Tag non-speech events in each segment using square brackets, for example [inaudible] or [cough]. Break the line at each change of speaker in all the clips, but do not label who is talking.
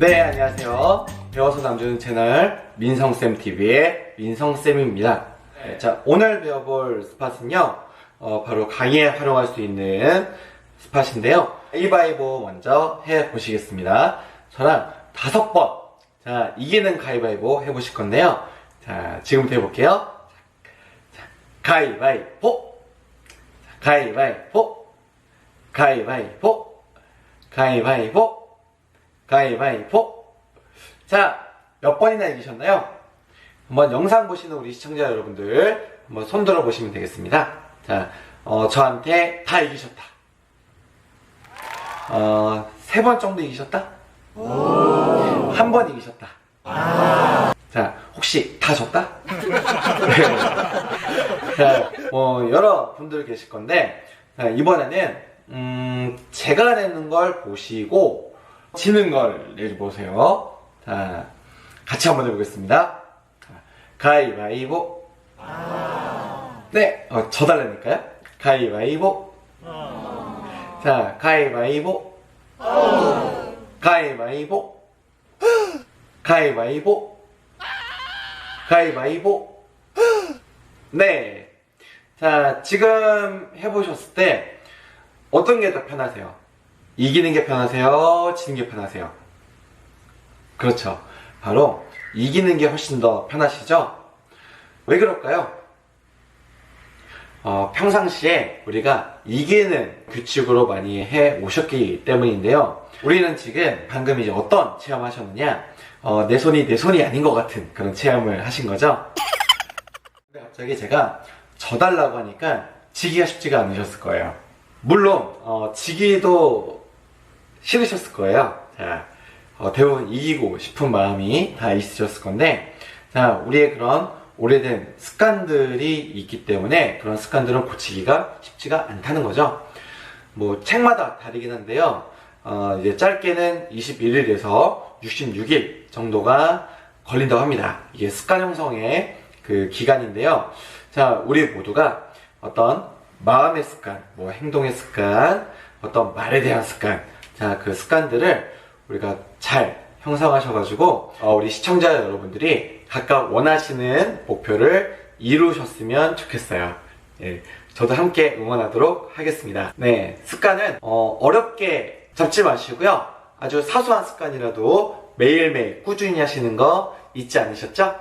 네, 안녕하세요. 배워서 남주는 채널 민성쌤TV의 민성쌤입니다. 네, 자, 오늘 배워볼 스팟은요, 어, 바로 강의에 활용할 수 있는 스팟인데요. 가위바위보 먼저 해보시겠습니다. 저랑 다섯 번, 자, 이기는 가위바위보 해보실 건데요. 자, 지금부터 해볼게요. 자, 가위바위보! 자, 가위바위보! 가위바위보! 가위바위보! 가위바위보. 자, 몇 번이나 이기셨나요? 한번 영상 보시는 우리 시청자 여러분들 한번 손 들어 보시면 되겠습니다. 자, 어, 저한테 다 이기셨다. 어, 세 번 정도 이기셨다? 한 번 이기셨다. 자, 혹시 다 졌다? 네. [laughs] 자, 뭐, 여러 분들 계실 건데, 자, 이번에는, 음, 제가 내는 걸 보시고, 지는 걸 내보세요. 자, 같이 한번 해보겠습니다. 자, 가위바위보. 네, 어, 저 달라니까요. 가위바위보. 자, 가위바위보. 가위바위보. 가위바위보. 가위바위보. 네. 자, 지금 해보셨을 때 어떤 게 더 편하세요? 이기는 게 편하세요? 지는 게 편하세요? 그렇죠. 바로 이기는 게 훨씬 더 편하시죠? 왜 그럴까요? 어, 평상시에 우리가 이기는 규칙으로 많이 해 오셨기 때문인데요. 우리는 지금 방금 이제 어떤 체험하셨느냐? 어, 내 손이 내 손이 아닌 것 같은 그런 체험을 하신 거죠? 근데 갑자기 제가 져달라고 하니까 지기가 쉽지가 않으셨을 거예요. 물론 어, 지기도 싫으셨을 거예요. 자, 어, 대부분 이기고 싶은 마음이 다 있으셨을 건데, 자, 우리의 그런 오래된 습관들이 있기 때문에 그런 습관들은 고치기가 쉽지가 않다는 거죠. 뭐 책마다 다르긴 한데요. 어, 이제 짧게는 21일에서 66일 정도가 걸린다고 합니다. 이게 습관 형성의 그 기간인데요. 자, 우리 모두가 어떤 마음의 습관, 뭐 행동의 습관, 어떤 말에 대한 습관, 자, 그 습관들을 우리가 잘 형성하셔가지고, 어, 우리 시청자 여러분들이 각각 원하시는 목표를 이루셨으면 좋겠어요. 예, 저도 함께 응원하도록 하겠습니다. 네, 습관은, 어, 어렵게 잡지 마시고요. 아주 사소한 습관이라도 매일매일 꾸준히 하시는 거 잊지 않으셨죠?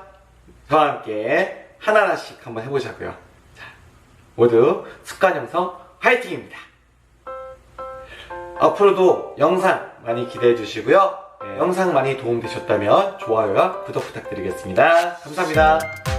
저와 함께 하나하나씩 한번 해보자고요. 자, 모두 습관 형성 화이팅입니다. 앞으로도 영상 많이 기대해 주시고요. 네, 영상 많이 도움되셨다면 좋아요와 구독 부탁드리겠습니다. 감사합니다.